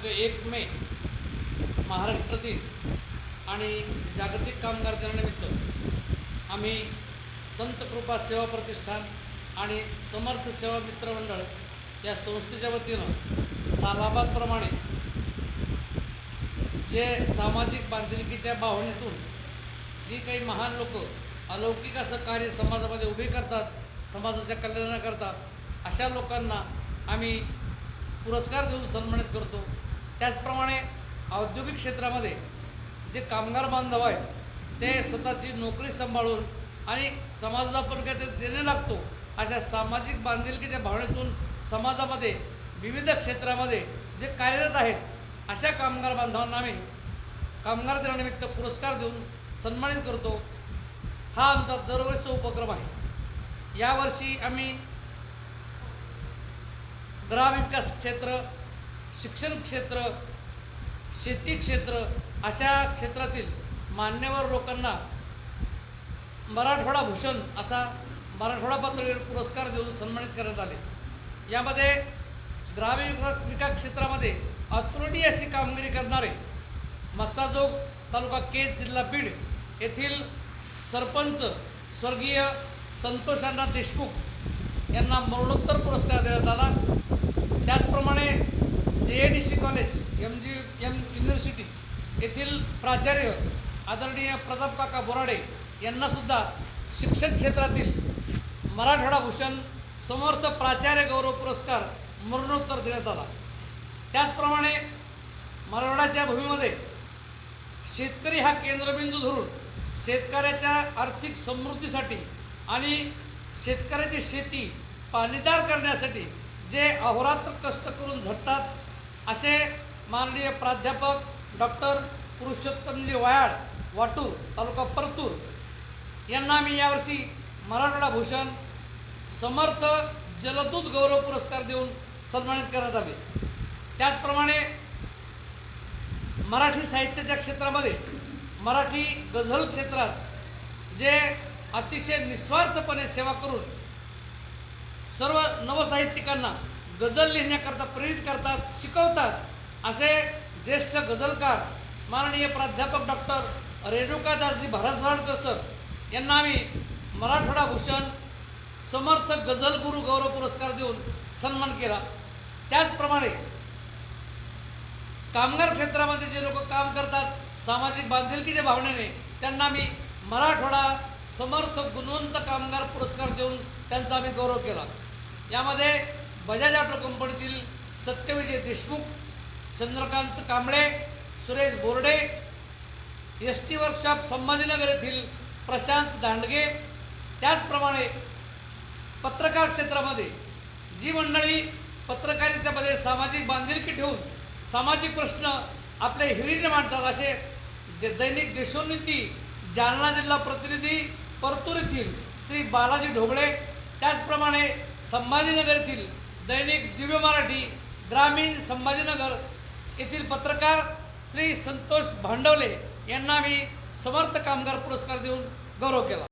म्हणजे एक मे महाराष्ट्र दिन आणि जागतिक कामगार दिनानिमित्त आम्ही संत कृपा सेवा प्रतिष्ठान आणि समर्थ सेवा मित्र मंडळ या संस्थेच्या वतीनं सालाबादप्रमाणे जे सामाजिक बांधिलकीच्या भावनेतून जी काही महान लोक अलौकिक असं कार्य समाजामध्ये उभे करतात समाजाच्या कल्याणाकरता अशा लोकांना आम्ही पुरस्कार देऊन सन्मानित करतो. त्याचप्रमाणे औद्योगिक क्षेत्रामध्ये जे कामगार बांधव आहेत ते स्वतःची नोकरी सांभाळून आणि समाजाला आपण ते देणे लागतो अशा सामाजिक बांधिलकीच्या भावनेतून समाजामध्ये विविध क्षेत्रामध्ये जे कार्यरत आहेत अशा कामगार बांधवांना आम्ही कामगार दिनानिमित्त पुरस्कार देऊन सन्मानित करतो. हा आमचा दरवर्षीचा उपक्रम आहे. यावर्षी आम्ही ग्रामविकास क्षेत्र शिक्षण क्षेत्र शेती क्षेत्र अशा क्षेत्रातील मान्यवर लोकांना मराठवाडा भूषण असा मराठवाडा पातळीवर पुरस्कार देऊन सन्मानित करण्यात आले. यामध्ये ग्रामीण विकास विकास क्षेत्रामध्ये अतुलनीय अशी कामगिरी करणारे मस्साजोग तालुका केज जिल्हा बीड येथील सरपंच स्वर्गीय संतोष अण्णा देशमुख यांना मरणोत्तर पुरस्कार देण्यात आला. त्याचप्रमाणे C college M G M university येथील प्राचार्य आदरणीय प्रताप काका बोराडे यांनासुद्धा शिक्षण क्षेत्रातील मराठवाडा भूषण समर्थ प्राचार्य गौरव पुरस्कार मरणोत्तर देण्यात आला. त्याचप्रमाणे मराठवाड्याच्या भूमीमध्ये शेतकरी हा केंद्रबिंदू धरून शेतकऱ्याच्या आर्थिक समृद्धीसाठी आणि शेतकऱ्याची शेती पाणीदार करण्यासाठी जे अहोरात्र कष्ट करून झटतात असे माननीय प्राध्यापक डॉक्टर पुरुषोत्तमजी वायाड वाटूर तालुका परतूर यांना मी यावर्षी मराठवाडा भूषण समर्थ जलदूत गौरव पुरस्कार देऊन सन्मानित करण्यात आले. त्याचप्रमाणे मराठी साहित्याच्या क्षेत्रामध्ये मराठी गझल क्षेत्रात जे अतिशय निस्वार्थपणे सेवा करून सर्व नवसाहित्यिकांना गझल लिहिण्याकरता प्रेरित करतात शिकवतात. असे ज्येष्ठ गझलकार माननीय प्राध्यापक डॉक्टर रेणुकादासजी भारसवाडकर सर यांना आम्ही मराठवाडा भूषण समर्थ गझल गुरु गौरव पुरस्कार देऊन सन्मान केला. त्याचप्रमाणे कामगार क्षेत्रामध्ये जे लोक काम करतात सामाजिक बांधिलकीच्या भावनेने त्यांना मी मराठवाडा समर्थ गुणवंत कामगार पुरस्कार देऊन त्यांचा आम्ही गौरव केला. यामध्ये बजाज ऑटो कंपनीतील Satyavijay Deshmukh Chandrakant Kamble Suresh Borde S T workshop Sambhajinagar येथील प्रशांत दांडगे. त्याचप्रमाणे पत्रकार क्षेत्रामध्ये जी मंडळी पत्रकारितेमध्ये सामाजिक बांधिलकी ठेवून सामाजिक प्रश्न आपले हिरीने मांडतात असे दे- दैनिक देशोन्नती जालना जिल्हा प्रतिनिधी परतूर येथील श्री बालाजी ढोबळे. त्याचप्रमाणे संभाजीनगर येथील दैनिक दिव्य मराठी ग्रामीण संभाजीनगर येथील पत्रकार श्री संतोष भांडवले यांना मी समर्थ कामगार पुरस्कार देऊन गौरव केला.